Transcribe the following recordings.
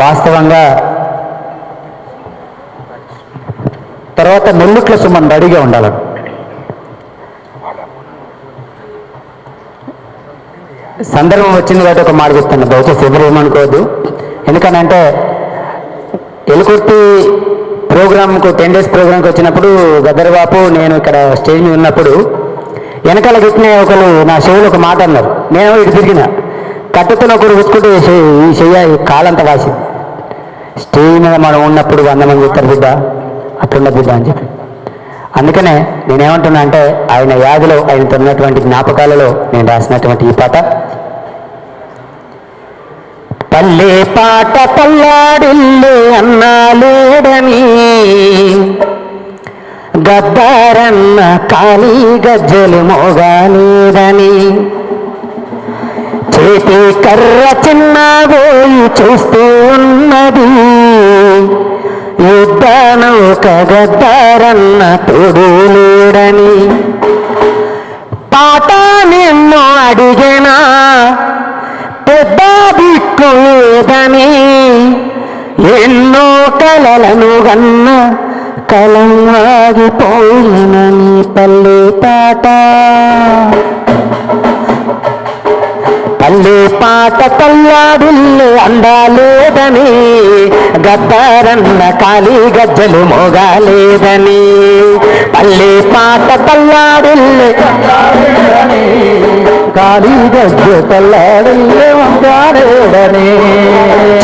వాస్తవంగా తర్వాత నెల్లుట్ల సుమన్ రెడీగా ఉండాలి. సందర్భం వచ్చింది కాబట్టి ఒక మాట చెప్తాను దయచేసి ఎవరు ఏమనుకోవద్దు. ఎందుకనంటే ఎలుకుర్తి ప్రోగ్రామ్కు టెన్ డేస్ ప్రోగ్రామ్కి వచ్చినప్పుడు గద్దరిబాపు నేను ఇక్కడ స్టేజ్ మీద ఉన్నప్పుడు వెనకాల గిట్టిన ఒకరు నా షోలో ఒక మాట అన్నారు. నేను ఇటు తిరిగిన. కట్టుకున్న ఒకరు ఉచ్చుకుంటే ఈ చెయ్య కాలంతా వాసింది. స్టేజ్ మీద మనం ఉన్నప్పుడు వంద మంది చెప్తారు బిడ్డ అట్లున్న బిడ్డ అని చెప్పి. అందుకనే నేనేమంటున్నా అంటే ఆయన యాదిలో ఆయన ఉన్నటువంటి జ్ఞాపకాలలో నేను రాసినటువంటి ఈ పాట. పల్లె పాట పల్లాడిల్లు అన్నాలేడని గద్దారన్న ఖాళీ గజ్జలు మోగాలేదని. చేతి కర్ర చిన్న పోయి చూస్తూ ఉన్నది. యుద్ధనౌక గద్దారన్న తోడు లేడని పాట నిన్ను అడిగినా? పెద్ద దిక్కు లేదని ఎన్నో కలలను గన్న కలం ఆగిపోయిన నీ పల్లె పాట. పల్లె పాట తల్లాడిల్లు అందాలేదని గద్దారన్న ఖాళీ గజ్జలు మోగాలేదని. పల్లె పాట తల్లాడిల్లు ఖాళీ గజ్జ తల్లాడిల్లు మోగాలేదని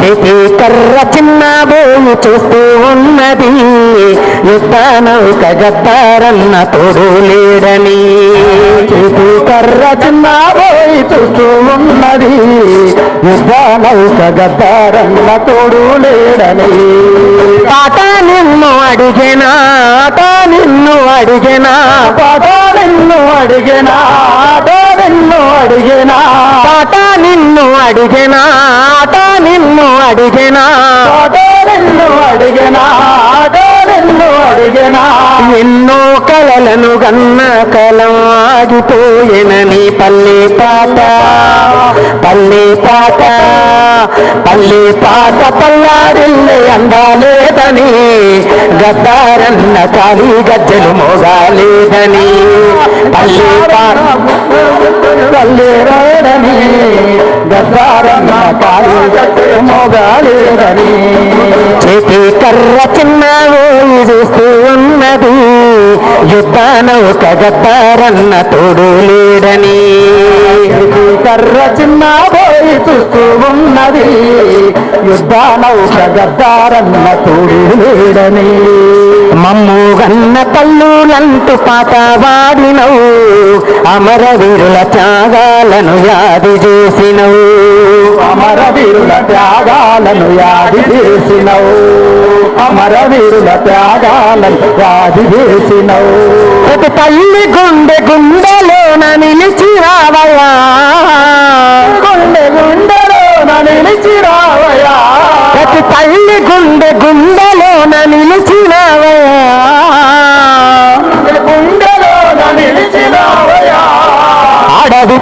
చేతి కర్ర చిన్న భూమి చూస్తూ ఉన్నది యుద్ధనౌక గద్దారన్న తోడు లేడని. చేతి కర్ర చిన్న చూస్తూ ఉన్నది యుద్ధనౌక గద్దారన్న తోడు లేడని పాట నిన్ను అడిగినా ఆట నిన్ను అడిగినా. పాట నిన్ను అడిగినా ఆట నిన్ను అడిగినా. పాట నిన్ను అడిగినా ఆట నిన్ను అడిగినా. పాట నిన్ను అడిగినా ఆట నిన్ను అడిగినా. ఎన్నో కలలను గన్న కలం. సాగిపోయేనని పల్లె పాట. పల్లె పాట పల్లె పాట పల్లాడిల్లే అందాలేదని. గద్దారన్న ఖాళీ గజ్జలు మోగాలేదని. పల్లె పాట పల్లె రాడని గద్దారన్న ఖాళీ గజ్జలు మోగాలేదని. చేతి కర్ర చిన్న ఓయి చూస్తూ ఉన్నది యుద్ధనౌక గద్దారన్న తోడు లేడని. కర్ర చిన్న పోయి చూస్తూ ఉన్నది. యుద్ధనౌక గద్దారన్న తోడు లేడని. మమ్ము గన్న తల్లులంటూ పాత వాడినవు అమరవీరుల త్యాగాలను యాది చేసినవు. అమరవీరుల త్యాగాలను యాది చేసినవు. అమరవీరుల త్యాగాలను యాది చేసినవు ప్రతి తల్లి గుండె గుండెలోన నిలిచి రావయా గుండె గుండెలోన నిలిచి రావయా ప్రతి తల్లి గుండె గుండెలోన నిలిచి రావయా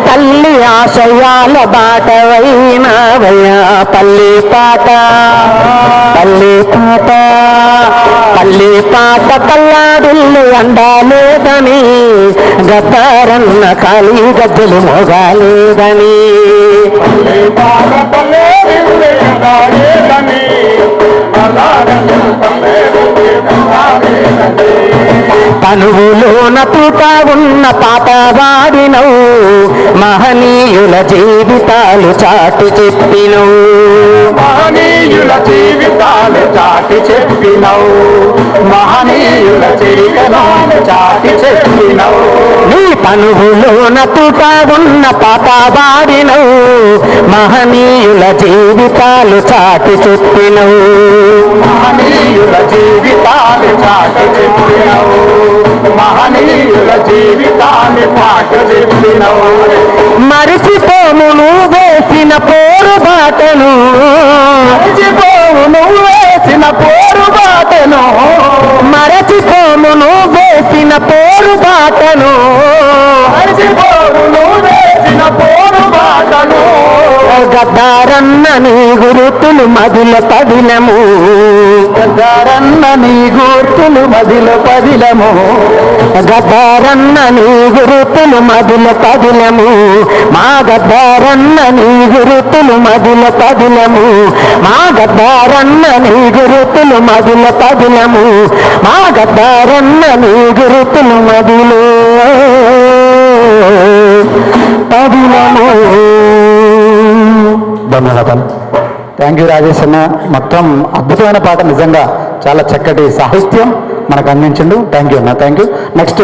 తల్లి ఆశయాల బాటవైనవయ్యా పల్లి పాట. పల్లి పాట. పల్లి పాట పల్లాడిల్లు అండాలేదని గతారన్న ఖాళీ గద్దెలు మోగాలేదని. పల్లి పాట పల్లేదిల్లు అండాలేదని తనువులోన పూట ఉన్న పాట వాడినవు మహనీయుల జీవితాలు చాటు చెప్పినవు. మహనీయుల జీవితాలు చాటి చెప్పినవు. మహనీయుల జీవితాలు చాటి చెప్పినవు. నీ తనువులోన పూట ఉన్న పాట వాడినవు మహనీయుల జీవితాలు చాటు చెప్పినవు. మహనీయుల జీవితాలు చాటి చెప్పినవు. మహనీయుల జీవితాన్ని చాటి చెప్పినవు నువ్వు వేసిన పోరు బాటను గద్దారన్న నీ గురుతులు మధుల పదిలము. గద్దారన్న నీ గూర్తులు మదిలో పదిలము. గద్దారన్న నీ గురుతులు మధుల పదిలము. మా గద్దారన్న నీ గురుతులు మధుల పదిలము. మా గద్దారన్న నీ గురుతులు మధుల పదిలము. మా గద్దారన్న నీ గురుతులు మధులో పదిలము. ధన్యవాదాలు. థ్యాంక్ యూ రాజేష్ అన్న. మొత్తం అద్భుతమైన పాట నిజంగా చాలా చక్కటి సాహిత్యం మనకు అందించిండు. థ్యాంక్ యూ అన్న. Thank you next